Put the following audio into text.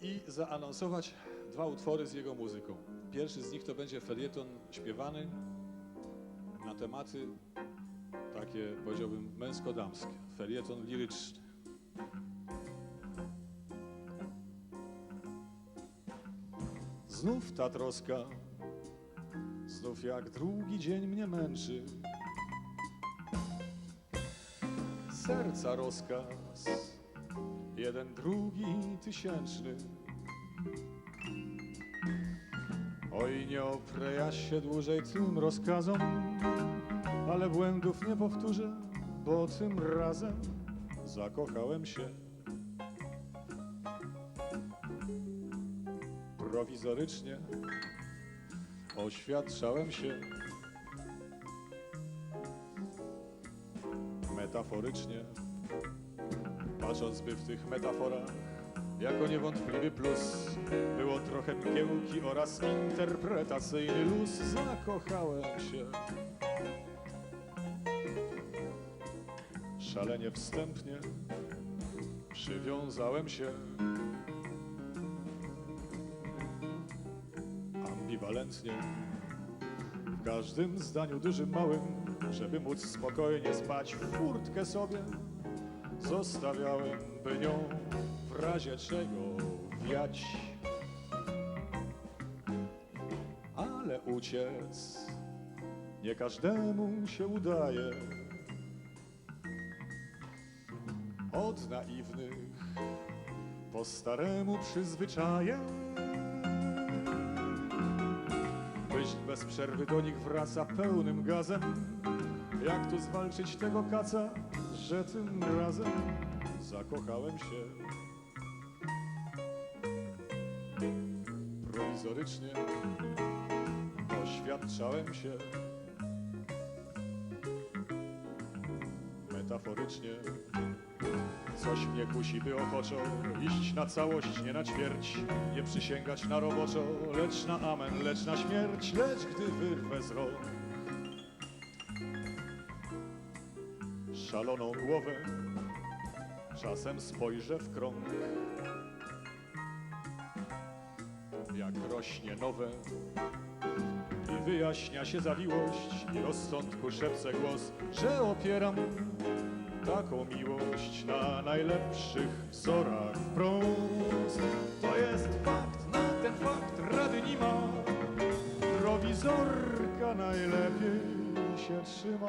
i zaanonsować dwa utwory z jego muzyką. Pierwszy z nich to będzie felieton śpiewany na tematy takie, powiedziałbym, męsko-damskie. Felieton liryczny. Znów ta troska, znów jak drugi dzień mnie męczy. Serca rozkaz, jeden, drugi, tysięczny. Oj, nie oprę ja się dłużej tym rozkazom, ale błędów nie powtórzę, bo tym razem zakochałem się. Prowizorycznie oświadczałem się. Metaforycznie, patrząc by w tych metaforach, jako niewątpliwy plus, było trochę mgiełki oraz interpretacyjny luz. Zakochałem się. Szalenie wstępnie przywiązałem się. ambiwalentnie w każdym zdaniu dużym, małym, żeby móc spokojnie spać w furtkę sobie zostawiałem, by nią w razie czego wiać. Ale uciec nie każdemu się udaje. Od naiwnych po staremu przyzwyczajem Myśl bez przerwy do nich wraca pełnym gazem. Jak tu zwalczyć tego kaca, że tym razem zakochałem się. Prowizorycznie oświadczałem się. Metaforycznie Coś mnie kusi, by ochoczo iść na całość, nie na ćwierć, nie przysięgać na roboczo, lecz na amen, lecz na śmierć, lecz gdy wyrwę z rąk szaloną głowę, czasem spojrzę w krąg. Jak rośnie nowe i wyjaśnia się zawiłość i rozsądku szepce głos, że opieram taką miłość na najlepszych wzorach wprost. To jest fakt, na ten fakt rady nie ma. Prowizorka najlepiej się trzyma.